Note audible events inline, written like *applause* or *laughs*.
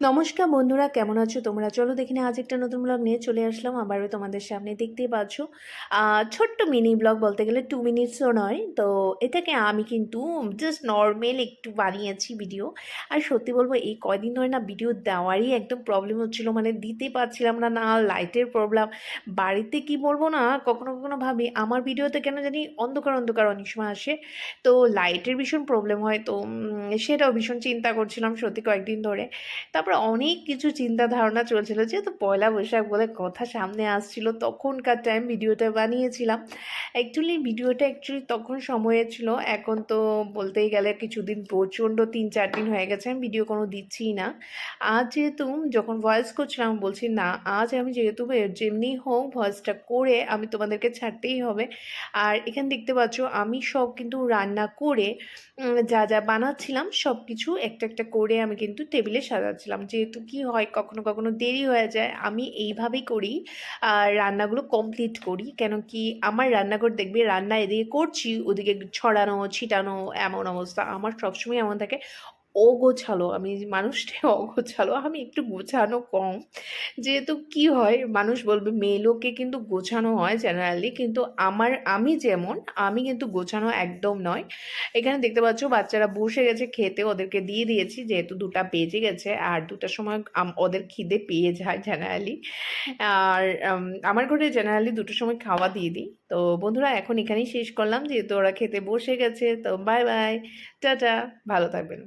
নমস্কার বন্ধুরা, কেমন আছো তোমরা? চলো দেখি না, আজ একটা নতুন ব্লগ নিয়ে চলে আসলাম। আবারও তোমাদের সামনে দেখতেই পাচ্ছ ছোট্ট মিনি ব্লগ বলতে গেলে টু মিনিটসও নয়। তো এটাকে আমি কিন্তু জাস্ট নর্মাল একটু বানিয়েছি ভিডিও আর সত্যি বলব, এই কয়দিন ধরে না ভিডিও দেওয়ারই একদম প্রবলেম হচ্ছিল। মানে দিতে পারছিলাম না না লাইটের প্রবলেম বাড়িতে কি বলব না, কখনো কখনো ভাবি, আমার ভিডিওতে কেন জানি অন্ধকার অন্ধকার অনেক সময় আসে। তো লাইটের ভীষণ প্রবলেম হয়। তো সেটাও ভীষণ চিন্তা করছিলাম সত্যি কয়েকদিন ধরে। তারপর অনেক কিছু চিন্তা ধারণা চলছিল। যেহেতু পয়লা বৈশাখ বলে কথা সামনে আসছিল, তখনকার টাইম ভিডিওটা বানিয়েছিলাম। অ্যাকচুয়ালি ভিডিওটা অ্যাকচুয়ালি তখন সময়ে ছিল। এখন তো বলতেই গেলে কিছুদিন প্রচণ্ড তিন চার দিন হয়ে গেছে, আমি ভিডিও কোনো দিচ্ছিই না। আজ যেহেতু যখন ভয়েস করছিলাম বলছি, না, আজ আমি যেহেতু যেমনি হোক ভয়েসটা করে আমি তোমাদেরকে ছাড়তেই হবে। আর এখানে দেখতে পাচ্ছ, আমি সব কিন্তু রান্না করে যা যা বানাচ্ছিলাম সব কিছু একটা একটা করে আমি কিন্তু টেবিলে সাজাচ্ছিলাম। যেহেতু কি হয়, কখনো কখনো দেরি হয়ে যায়। আমি এইভাবেই করি। রান্নাগুলো কমপ্লিট করি। কেন কি আমার রান্নাঘর দেখবে রান্না এদিকে করছি, ওদিকে ছড়ানো, ছিটানো এমন অবস্থা। আমার সবসময় এমন থাকে। অগোছালো, আমি মানুষটা *laughs* অগোছালো, আমি একটু গোছানো কম। যেহেতু কি হয়, মানুষ বলবে, মেয়ে লোককে কিন্তু গোছানো হয় জেনারেলি কিন্তু আমার, আমি যেমন, আমি কিন্তু গোছানো একদম নয়। এখানে দেখতে পাচ্ছ, বাচ্চারা বসে গেছে খেতে, ওদেরকে দিয়ে দিয়েছি, যেহেতু দুটা বেজে গেছে, আর দুটার সময় ওদের খিদে পেয়ে যায় জেনারেলি আর আমার ঘরে জেনারেলি দুটোর সময় খাওয়া দিয়ে দিই। তো বন্ধুরা, এখন এখানেই শেষ করলাম, যেহেতু ওরা খেতে বসে গেছে, তো বাই বাই টাটা, ভালো থাকবেন।